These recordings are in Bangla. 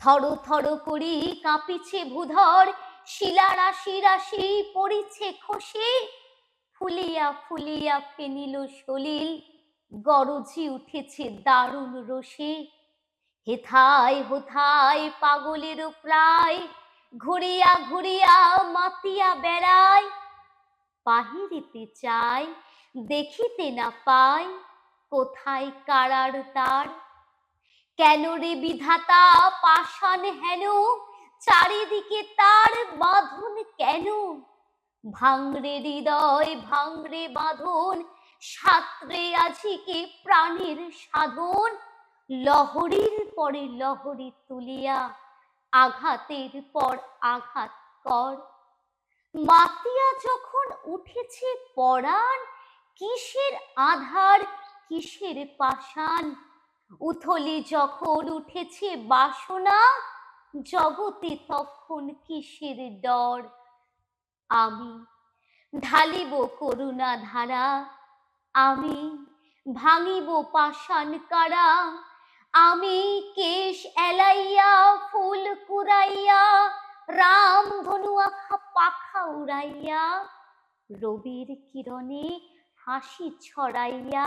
থর থর করি কাঁপিছে ভূধর, শিলা রাশি রাশি পড়িছে খসে। ফুলিয়া ফুলিয়া ফেনিল সলিল, গরজি উঠেছে দারুণ রসে। হেথায় হোথায় পাগলেরও প্রায়, ঘুরিয়া ঘুরিয়া মাতিয়া বেড়ায়। বাহিরিতে চায় দেখিতে না পায় কোথায় কারার তার? কেন রে বিধাতা? পাষাণ হেন? চারিদিকে তার বাঁধন কেন? ভাঙরে হৃদয়, ভাঙরে বাঁধন, সাত্রে আজিকে প্রাণীর সাধন? লহরীর পরে লহরী তুলিয়া, আঘাতের পর আঘাত কর। মাতিয়া যখন উঠেছে পরাণ, কিসের আধার, কিসের পাষাণ? উথলি যখন উঠেছে বাসনা, জগতে তখন কিসের ডর? আমি ঢালিব করুণা ধারা, আমি ভাঙিব পাষাণ কারা, আমি কেশ এলাইয়া, ফুল কুড়াইয়া, রাম ধনু আখা পাখা উড়াইয়া, রবির কিরণে হাসি ছড়াইয়া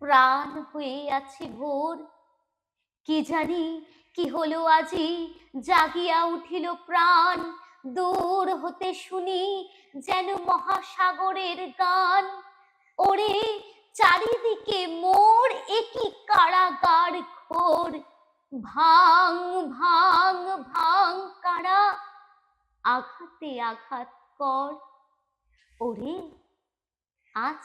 প্রাণ হয়ে আছে ভোর। কি জানি কি হলো আজি, জাগিয়া উঠিল প্রাণ। দূর হতে শুনি যেন মহাসাগরের গান। ওরে, চারিদিকে মোর একই কারাগার ঘোর। ভাং ভাং ভাং কারা, আঘাতে আঘাত কর। ওরে, আজ